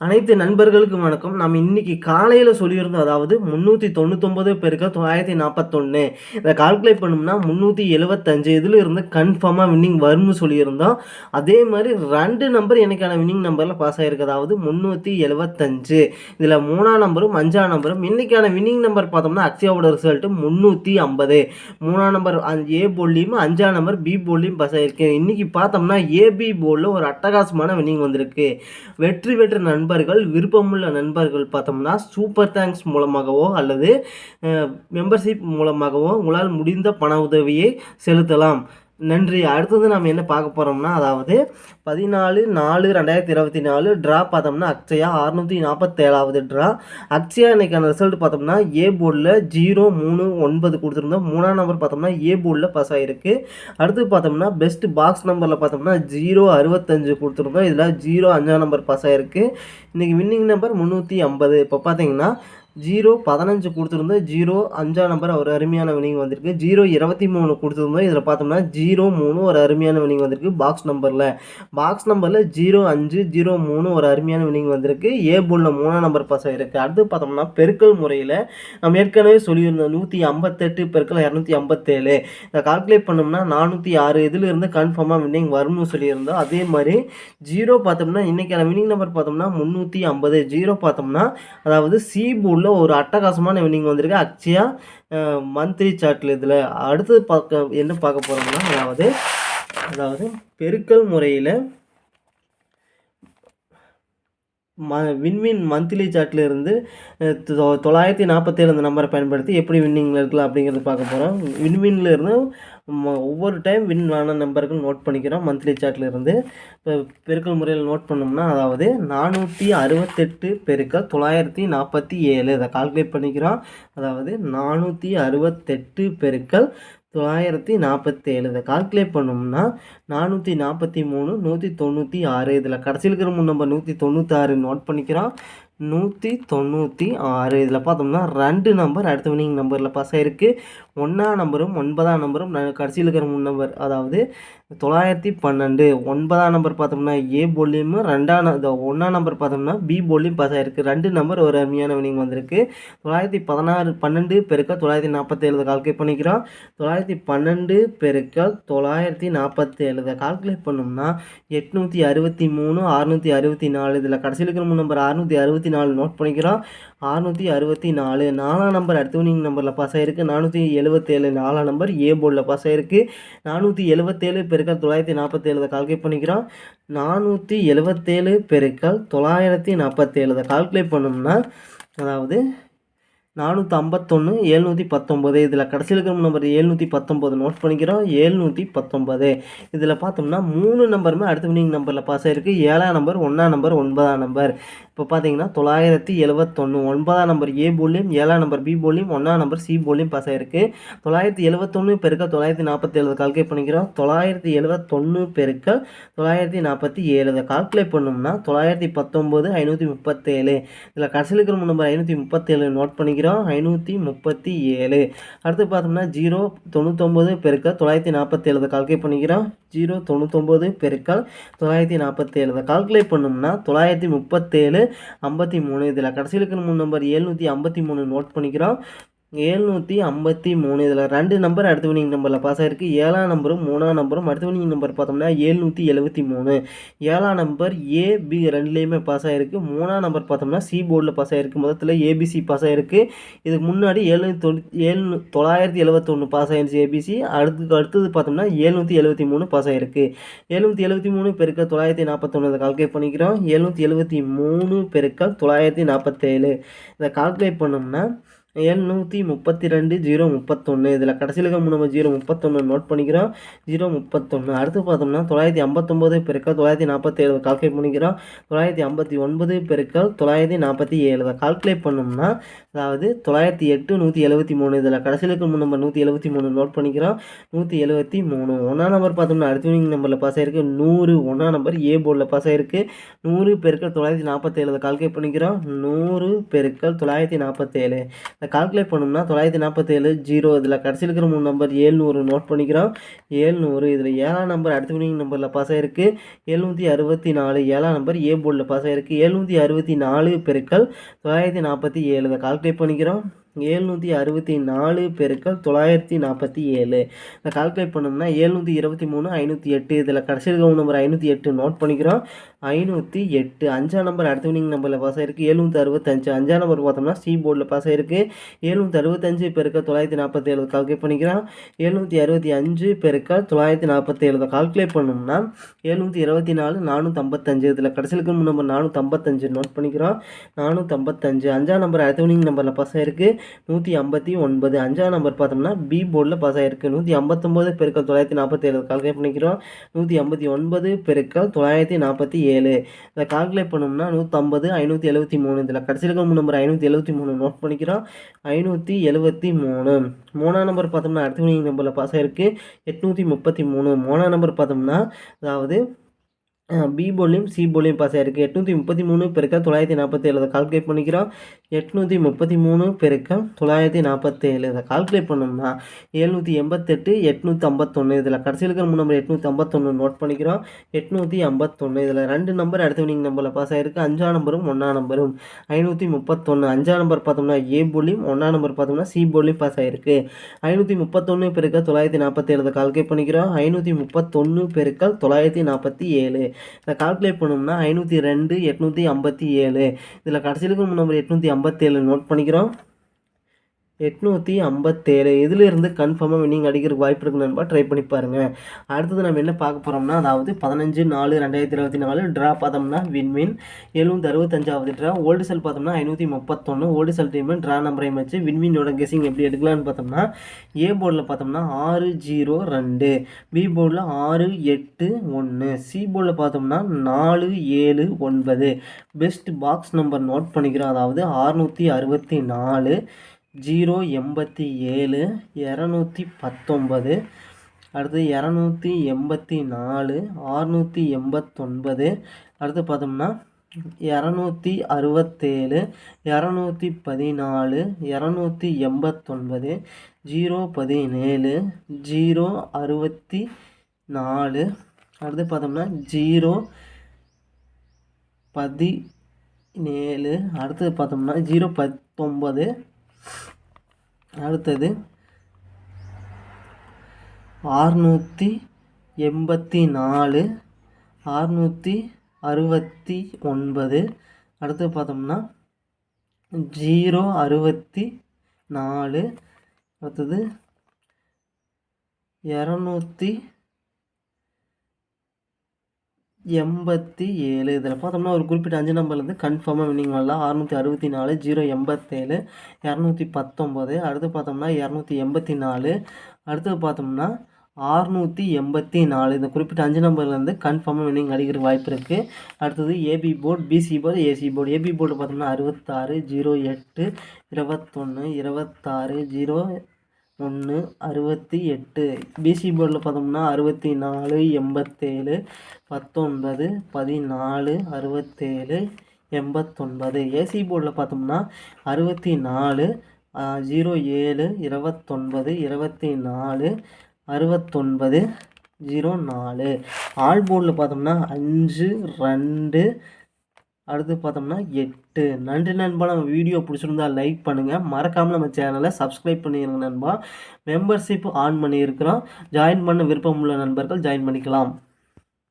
அனைத்து நண்பர்களுக்கும் வணக்கம். நம்ம இன்னைக்கு காலையில் சொல்லியிருந்தோம் அதாவது முந்நூற்றி தொண்ணூத்தொம்பது பெருக்க தொள்ளாயிரத்தி நாற்பத்தொன்று இதை கால்குலேட் பண்ணோம்னா முந்நூற்றி எழுபத்தஞ்சு இதில் இருந்து கன்ஃபார்மாக வின்னிங் வரும்னு சொல்லியிருந்தோம். அதே மாதிரி ரெண்டு நம்பர் எனக்கான வின்னிங் நம்பரில் பாஸ் ஆகிருக்கு அதாவது முந்நூற்றி எழுபத்தஞ்சு இதில் மூணாம் நம்பரும் அஞ்சாம் நம்பரும் இன்னைக்கான வின்னிங் நம்பர் பார்த்தோம்னா அக்ஷயாவோட ரிசல்ட்டு முந்நூற்றி ஐம்பது. மூணாம் நம்பர் ஏ போல்லையும் அஞ்சாம் நம்பர் பி போல்லையும் பாஸ் ஆகிருக்கு இன்றைக்கி பார்த்தோம்னா ஏபி போலில் ஒரு அட்டகாசமான வின்னிங் வந்திருக்கு. வெற்றி பெற்ற நண்பர்கள் விருப்பமுள்ள நண்பர்கள் பார்த்தோம்னா சூப்பர் தேங்க்ஸ் மூலமாகவோ அல்லது மெம்பர்ஷிப் மூலமாகவோ உங்களால் முடிந்த பண உதவியை செலுத்தலாம். நன்றி. அடுத்தது நம்ம என்ன பார்க்க போகிறோம்னா அதாவது பதினாலு நாலு ரெண்டாயிரத்தி இருபத்தி நாலு ட்ரா பார்த்தோம்னா அக்ஷயா அறுநூற்றி நாற்பத்தேழாவது ட்ரா அக்ஷயா இன்னைக்கான ரிசல்ட் பார்த்தோம்னா ஏ போர்டில் ஜீரோ மூணு ஒன்பது கொடுத்துருந்தோம். மூணாம் நம்பர் பார்த்தோம்னா ஏ போர்டில் பாஸ் ஆகிருக்கு அடுத்து பார்த்தோம்னா பெஸ்ட் பாக்ஸ் நம்பரில் பார்த்தோம்னா ஜீரோ அறுபத்தஞ்சு கொடுத்துருந்தோம். இதில் ஜீரோ அஞ்சாம் நம்பர் பாஸ் ஆகிருக்கு இன்றைக்கி வின்னிங் நம்பர் முந்நூற்றி ஐம்பது. இப்போ பார்த்தீங்கன்னா ஜீரோ பதினஞ்சு கொடுத்துருந்தோம் ஜீரோ அஞ்சாம் நம்பர் ஒரு அருமையான வினிங் வந்திருக்கு. ஜீரோ இருபத்தி மூணு கொடுத்துருந்தோம் இதில் பார்த்தோம்னா ஜீரோ மூணு ஒரு அருமையான வினிங் வந்திருக்கு பாக்ஸ் நம்பரில் பாக்ஸ் நம்பரில் ஜீரோ அஞ்சு ஜீரோ மூணு ஒரு அருமையான வினிங் வந்திருக்கு. ஏ போலில் மூணாம் நம்பர் பசங்க இருக்குது அடுத்து பார்த்தோம்னா பெருக்கல் முறையில் நம்ம ஏற்கனவே சொல்லியிருந்தோம் நூற்றி ஐம்பத்தெட்டு பெருக்கல் இரநூத்தி ஐம்பத்தேழு. இதை கால்குலேட் பண்ணோம்னா நானூற்றி ஆறு. இதில் இருந்து கன்ஃபார்மாக வினிங் வரும்னு சொல்லியிருந்தோம். அதே மாதிரி ஜீரோ பார்த்தோம்னா இன்றைக்கான வினிங் நம்பர் பார்த்தோம்னா முந்நூற்றி ஐம்பது. ஜீரோ பார்த்தோம்னா அதாவது சி உள்ள ஒரு அட்டகாசமான வின்னிங் வந்திருக்கு. அக்ஷயா மந்த்லி சார்ட்டில் இதில் அடுத்தது பார்க்க என்ன பார்க்க போகிறோம்னா அதாவது அதாவது பெருக்கல் முறையில் ம வின்வின் மந்த்லி சார்ட்டில் இருந்து தொள்ளாயிரத்தி நாற்பத்தேழு அந்த நம்பரை பயன்படுத்தி எப்படி வின்னிங்கில் இருக்கலாம் அப்படிங்கிறது பார்க்க போகிறோம் வின்வின்ல இருந்து ஒவ்வொரு டைம் வின் ஆன நம்பர்கள் நோட் பண்ணிக்கிறோம் மந்த்லி சார்ட்டில் இருந்து. இப்போ பெருக்கல் முறையில் நோட் பண்ணோம்னா அதாவது நானூற்றி அறுபத்தெட்டு பெருக்கல் தொள்ளாயிரத்தி நாற்பத்தி ஏழு. அதை கால்குலேட் பண்ணிக்கிறோம். அதாவது நானூற்றி அறுபத்தெட்டு பெருக்கல் தொள்ளாயிரத்தி நாற்பத்தேழு. இதை கால்குலேட் பண்ணோம்னா நானூற்றி நாற்பத்தி மூணு நூற்றி தொண்ணூற்றி ஆறு. இதில் கடைசியில் இருக்கிற மூணு நம்பர் நூற்றி தொண்ணூத்தாறு நோட் பண்ணிக்கிறோம். நூற்றி தொண்ணூற்றி ஆறு. இதில் பார்த்தோம்னா ரெண்டு நம்பர் அடுத்த வினிங் நம்பரில் பாஸ் ஆகிருக்கு ஒன்றாம் நம்பரும் ஒன்பதாம் நம்பரும் கடைசியில் இருக்கிற மூணு நம்பர் அதாவது தொள்ளாயிரத்தி பன்னெண்டு. ஒன்பதாம் நம்பர் பார்த்தோம்னா ஏ போலியும் ரெண்டாம் ஒன்றாம் நம்பர் பார்த்தோம்னா பி போலியும் பாஸ் ஆகிருக்கு ரெண்டு நம்பர் ஒரு அருமையான வினிங் வந்திருக்கு. தொள்ளாயிரத்தி பதினாறு பன்னெண்டு பெருக்க தொள்ளாயிரத்தி நாற்பத்தேழு கால்குலேட் பண்ணிக்கிறோம். தொள்ளாயிரத்தி பன்னெண்டு பெருக்கல் தொள்ளாயிரத்தி நாற்பத்தேழு கால்குலேட் பண்ணோம்னா எட்நூற்றி அறுபத்தி மூணு அறுநூற்றி அறுபத்தி நாலு. இதில் கடைசியில் இருக்கிற மூணு நம்பர் அறுநூற்றி அறுபத்தி நாலு நோட் பண்ணிக்கிறோம். அறுநூற்றி அறுபத்தி நாலு. நாலாம் நம்பர் அடுத்த வினிங் நம்பரில் பாஸ் ஆகிருக்கு நானூற்றி எழுபத்தேழு நாலாம் நம்பர் ஏ போர்டில் பாஸ் ஆகிருக்கு நானூற்றி எழுபத்தேழு பெருக்கல் தொள்ளாயிரத்தி நாற்பத்தேழு கால்குலேட் பண்ணிக்கிறோம். நானூற்றி எழுபத்தேழு பெருக்கள் தொள்ளாயிரத்தி நாற்பத்தேழு இதை கால்குலேட் பண்ணோம்னா அதாவது நானூற்றி ஐம்பத்தொன்று எழுநூற்றி பத்தொம்போது. இதில் கடைசியில் இருக்கிற நம்பர் எழுநூற்றி பத்தொம்போது நோட் பண்ணிக்கிறோம். எழுநூற்றி பத்தொம்பது. இதில் பார்த்தோம்னா மூணு நம்பருமே அடுத்த வினிங் நம்பரில் பாஸ் ஆகிருக்கு ஏழாம் நம்பர் ஒன்றாம் நம்பர் ஒன்பதாம் நம்பர் இப்போ பார்த்தீங்கன்னா தொள்ளாயிரத்தி எழுபத்தொன்று ஒன்பதாம் நம்பர் ஏ போலியும் ஏழாம் நம்பர் பி போலியும் ஒன்றாம் நம்பர் சி போலியும் பாஸ் இருக்குது தொள்ளாயிரத்தி எழுபத்தொன்று பெருக்கள் தொள்ளாயிரத்தி நாற்பத்தேழு கால்குலேட் பண்ணிக்கிறோம். தொள்ளாயிரத்தி எழுபத்தொன்று பெருக்கள் தொள்ளாயிரத்தி நாற்பத்தி ஏழு இதை கால்குலேட் பண்ணோம்னா தொள்ளாயிரத்தி பத்தொம்போது ஐநூற்றி முப்பத்தேழு. இதில் கடைசியில் இருக்கிற நம்பர் ஐநூற்றி முப்பத்தேழு நோட் பண்ணிக்கிறோம். ஐநூற்றி முப்பத்தி ஏழு அடுத்து பார்த்தோம்னா ஜீரோ தொண்ணூத்தொம்பது பெருக்கள் தொள்ளாயிரத்தி நாற்பத்தி ஏழு கால்குலேட் பண்ணிக்கிறோம். ஜீரோ தொண்ணூத்தொம்பது பெருக்கல் தொள்ளாயிரத்தி நாற்பத்தேழு இதை கால்குலேட் பண்ணோம்னா தொள்ளாயிரத்தி முப்பத்தேழு ஐம்பத்தி மூணு. இதில் கடைசியில் இருக்கிற மூணு நம்பர் எழுநூற்றி ஐம்பத்தி மூணு நோட் பண்ணிக்கிறோம். எழுநூற்றி ஐம்பத்தி மூணு இதில் ரெண்டு நம்பர் அடுத்த வினிங் நம்பரில் பாஸ் ஆகிருக்கு ஏழாம் நம்பரும் மூணாம் நம்பரும் அடுத்த வினிங் நம்பர் பார்த்தோம்னா ஏழ்நூற்றி எழுபத்தி மூணு. ஏழாம் நம்பர் ஏ பி ரெண்டுலேயுமே பாஸ் ஆகிருக்கு மூணாம் நம்பர் பார்த்தோம்னா சி போர்டில் பாஸ் ஆகிருக்கு மொத்தத்தில் ஏபிசி பாஸ் ஆகிருக்கு இதுக்கு முன்னாடி ஏழுநூத்தி தொண்ணூற்றி ஏழு தொள்ளாயிரத்தி எழுபத்தொன்று பாஸ் ஆகிருச்சு ஏபிசி அடுத்து அடுத்தது பார்த்தோம்னா ஏழ்நூற்றி எழுபத்தி மூணு பாஸ் ஆகிருக்கு எழுநூற்றி எழுபத்தி மூணு பெருக்கள் தொள்ளாயிரத்தி நாற்பத்தொன்று கால்குலேட் பண்ணிக்கிறோம். எழுநூற்றி எழுபத்தி மூணு பெருக்கள் தொள்ளாயிரத்தி நாற்பத்தேழு இதை கால்குலேட் பண்ணோம்னா எழுநூற்றி முப்பத்தி ரெண்டு ஜீரோ முப்பத்தொன்று இதில் கடைசியில் இருக்க நம்ம ஜீரோ முப்பத்தொன்று நோட் பண்ணிக்கிறோம். ஜீரோ முப்பத்தொன்று அடுத்து பார்த்தோம்னா தொள்ளாயிரத்தி ஐம்பத்தொம்போது பெருக்கல் தொள்ளாயிரத்தி நாற்பத்தேழு கால்குலேட் பண்ணிக்கிறோம். தொள்ளாயிரத்தி ஐம்பத்தி ஒன்பது பெருக்கல் தொள்ளாயிரத்தி நாற்பத்தி ஏழு. கால்குலேட் பண்ணோம்னா அதாவது தொள்ளாயிரத்தி எட்டு நூற்றி எழுபத்தி மூணு. இதில் கடைசியில் இருக்க நம்ம நம்பர் நூற்றி எழுபத்தி மூணு நோட் பண்ணிக்கிறோம். நூற்றி எழுபத்தி மூணு. ஒன்றாம் நம்பர் பார்த்தோம்னா அடுத்த வினிங் நம்பரில் பாஸ் ஆயிருக்கு. நூறு. ஒன்றாம் நம்பர் ஏ போர்டில் பாஸ் ஆயிருக்கு. நூறு பெருக்கல் தொள்ளாயிரத்தி நாற்பத்தேழு கால்குலேட் பண்ணிக்கிறோம். நூறு பெருக்கல் தொள்ளாயிரத்தி நாற்பத்தேழு. கால்குலேட் பண்ணோம்னா தொள்ளாயிரத்தி நாற்பத்தேழு ஜீரோ இதில் கடைசியில் இருக்கிற மூணு நம்பர் ஏழ்நூறு நோட் பண்ணிக்கிறோம். ஏழ்நூறு இதில் ஏழாம் நம்பர் அடுத்த வினிங் நம்பரில் பாஸ் ஆகிருக்கு எழுநூற்றி அறுபத்தி நாலு ஏழாம் நம்பர் ஏ போர்டில் பாஸ் ஆகிருக்கு எழுநூற்றி அறுபத்தி நாலு பெருக்கள் தொள்ளாயிரத்தி நாற்பத்தி ஏழு இதை கால்குலேட் பண்ணிக்கிறோம். ஏழ்நூற்றி அறுபத்தி நாலு பெருக்கள் தொள்ளாயிரத்தி நாற்பத்தி ஏழு. இதை கால்குலேட் பண்ணோம்னா ஏழ்நூற்றி இருபத்தி மூணு ஐநூற்றி எட்டு. இதில் கடைசி இருக்கிற நம்பர் ஐநூற்றி எட்டு நோட் பண்ணிக்கிறோம். ஐநூற்றி எட்டு. அஞ்சாம் நம்பர் அடுத்த வினிங் நம்பரில் பாஸ் ஆகிருக்கு எழுநூற்றி அறுபத்தஞ்சு. அஞ்சாம் நம்பர் பார்த்தோம்னா சி போர்டில் பாஸ் ஆகிருக்கு ஏழ்நூற்றி அறுபத்தஞ்சு பெருக்கள் தொள்ளாயிரத்தி நாற்பத்தி ஏழு கால்குலேட் பண்ணிக்கிறோம். எழுநூற்றி அறுபத்தி அஞ்சு பெருக்கள் தொள்ளாயிரத்தி நாற்பத்தி ஏழு கால்குலேட் பண்ணோம்னா ஏழ்நூற்றி இருபத்தி நாலு நானூற்றி ஐம்பத்தஞ்சு இதில் கடைசியில் இருக்கிற நம்பர் நானூற்றி ஐம்பத்தஞ்சு நோட் பண்ணிக்கிறோம். நானூற்றி ஐம்பத்தஞ்சு அஞ்சாம் நம்பர் அடுத்த வினிங் நம்பரில் பாஸ் இருக்குது நூற்றி ஐம்பத்தி ஒன்பது. அஞ்சாம் நம்பர் பார்த்தோம்னா பி போர்டில் பாஸ் ஆகிருக்கு நூற்றி ஐம்பத்தொம்போது பெருக்கள் தொள்ளாயிரத்தி நாற்பத்தி ஏழு கால்குலேட் பண்ணிக்கிறோம். நூற்றி ஐம்பத்தி ஒன்பது பெருக்கள் தொள்ளாயிரத்தி நாற்பத்தி ஏழு இதை கால்குலேட் பண்ணோம்னா நூற்றம்பது ஐநூற்றி எழுபத்தி மூணு. இதில் கடைசியில் இருக்கிற நம்பர் ஐநூற்றி எழுபத்தி மூணு நோட் பண்ணிக்கிறோம். ஐநூற்றி எழுபத்தி மூணு. மூணாம் நம்பர் பார்த்தோம்னா அடுத்த நம்பரில் பாஸ் ஆகிருக்கு எட்நூற்றி முப்பத்தி மூணு. மூணாம் நம்பர் பார்த்தோம்னா அதாவது பி போலையும் சி போலையும் பாஸ் ஆகிருக்கு எட்நூற்றி முப்பத்தி மூணு பெருக்க தொள்ளாயிரத்தி நாற்பத்தேழு அதை கால்குலேட் பண்ணிக்கிறோம். எட்நூற்றி முப்பத்தி மூணு பெருக்க தொள்ளாயிரத்தி நாற்பத்தேழு இதை கால்குலேட் பண்ணோம்னா எழுநூற்றி எண்பத்தெட்டு எட்நூற்றி ஐம்பத்தொன்று இதில் கடைசியில் இருக்கிற மூணு நம்பர் எட்நூற்றி ஐம்பத்தொன்று நோட் பண்ணிக்கிறோம். எட்நூற்றி ஐம்பத்தொன்று இதில் ரெண்டு நம்பர் அடுத்த வினிங் நம்பரில் பாஸ் ஆகிருக்கு அஞ்சாம் நம்பரும் ஒன்றாம் நம்பரும் ஐநூற்றி முப்பத்தொன்று அஞ்சாம் நம்பர் பார்த்தோம்னா ஏ போலியும் ஒன்றாம் நம்பர் பார்த்தோம்னா சி போலியும் பாஸ் ஆகிருக்கு ஐநூற்றி முப்பத்தொன்று பெருக்க தொள்ளாயிரத்தி நாற்பத்தேழு இதை கால்குலேட் பண்ணிக்கிறோம். ஐநூற்றி முப்பத்தொன்று பெருக்கல் தொள்ளாயிரத்தி நாற்பத்தி ஏழு. இதை கால்குலேட் பண்ணோம்னா ஐநூற்றி ரெண்டு எட்நூற்றி ஐம்பத்தி ஏழு. இதில் கடைசியில் இருக்கிற நம்பர் எட்நூற்றி ஐம்பத்தேழு நோட் பண்ணிக்கிறோம். எட்நூற்றி ஐம்பத்தேழு. இதிலிருந்து கன்ஃபார்மாக நீங்கள் அடிக்கிறதுக்கு வாய்ப்பு இருக்கு நண்பா ட்ரை பண்ணி பாருங்கள் அடுத்தது நம்ம என்ன பார்க்க போகிறோம்னா அதாவது பதினஞ்சு நாலு ரெண்டாயிரத்தி இருபத்தி நாலு ட்ரா பார்த்தோம்னா வின்வின் எழுநூற்றி அறுபத்தஞ்சாவது ட்ரா ஓல்டு செல் பார்த்தோம்னா ஐநூற்றி முப்பத்தொன்று ஓல்டு செல் டீம் ட்ரா நம்பரையும் வச்சு வின்வினோட கெஸிங் எப்படி எடுக்கலாம்னு பார்த்தோம்னா ஏ போர்டில் பார்த்தோம்னா ஆறு ஜீரோ ரெண்டு. பி போர்டில் ஆறு எட்டு ஒன்று சி போர்டில் பார்த்தோம்னா நாலு ஏழு ஒன்பது. பெஸ்ட் பாக்ஸ் நம்பர் நோட் பண்ணிக்கிறோம். அதாவது ஆறுநூற்றி அறுபத்தி நாலு. ஜீரோ எண்பத்தி ஏழு இரநூத்தி பத்தொம்பது அடுத்து இரநூத்தி எண்பத்தி நாலு ஆறுநூற்றி எண்பத்தொன்பது அடுத்து பார்த்தோம்னா இரநூத்தி அறுபத்தேழு இரநூத்தி பதினாலு இரநூத்தி எண்பத்தொன்பது ஜீரோ பதினேழு ஜீரோ அறுபத்தி நாலு அடுத்து பார்த்தோம்னா ஜீரோ பதினேழு அடுத்தது பார்த்தோம்னா ஜீரோ பத்தொம்பது அடுத்தது ஆறுநூற்றி எண்பத்தி நாலு ஆறுநூற்றி அறுபத்தி ஒன்பது. அடுத்து பார்த்தோம்னா ஜீரோ அறுபத்தி நாலு. அடுத்தது இரநூத்தி எண்பத்தி ஏழு. இதில் பார்த்தோம்னா ஒரு குறிப்பிட்ட அஞ்சு நம்பர்லேருந்து கன்ஃபார்மாக வின்னிங் வரலாம். அறுநூற்றி அறுபத்தி நாலு ஜீரோ எண்பத்தேழு இரநூத்தி பத்தொம்போது. அடுத்து பார்த்தோம்னா இரநூத்தி எண்பத்தி நாலு. அடுத்து பார்த்தோம்னா ஆறுநூற்றி எண்பத்தி நாலு. இந்த குறிப்பிட்ட அஞ்சு நம்பர்லேருந்து கன்ஃபார்மாக வின்னிங் அடிக்கிற வாய்ப்பு இருக்குது அடுத்தது AB board BC board AC board AB board பார்த்தோம்னா அறுபத்தாறு ஜீரோ எட்டு இருபத்தொன்று இருபத்தாறு ஜீரோ ஒன்று அறுபத்தி எட்டு. பிசி போர்டில் பார்த்தோம்னா அறுபத்தி நாலு எண்பத்தேழு பத்தொன்பது பதினாலு அறுபத்தேழு எண்பத்தொன்பது. ஏசி போர்டில் பார்த்தோம்னா அறுபத்தி நாலு ஜீரோ ஏழு இருபத்தொன்பது இருபத்தி நாலு அறுபத்தொன்பது ஜீரோ நாலு. ஆல் போர்டில் பார்த்தோம்னா அஞ்சு ரெண்டு அடுத்து பார்த்தோம்னா எட்டு. நன்றி நண்பா. நம்ம வீடியோ பிடிச்சிருந்தா லைக் பண்ணுங்கள் மறக்காமல் நம்ம சேனலை சப்ஸ்கிரைப் பண்ணிடுங்க நண்பா. மெம்பர்ஷிப் ஆன் பண்ணியிருக்கிறோம். ஜாயின் பண்ண விருப்பம் உள்ள நண்பர்கள் ஜாயின் பண்ணிக்கலாம்.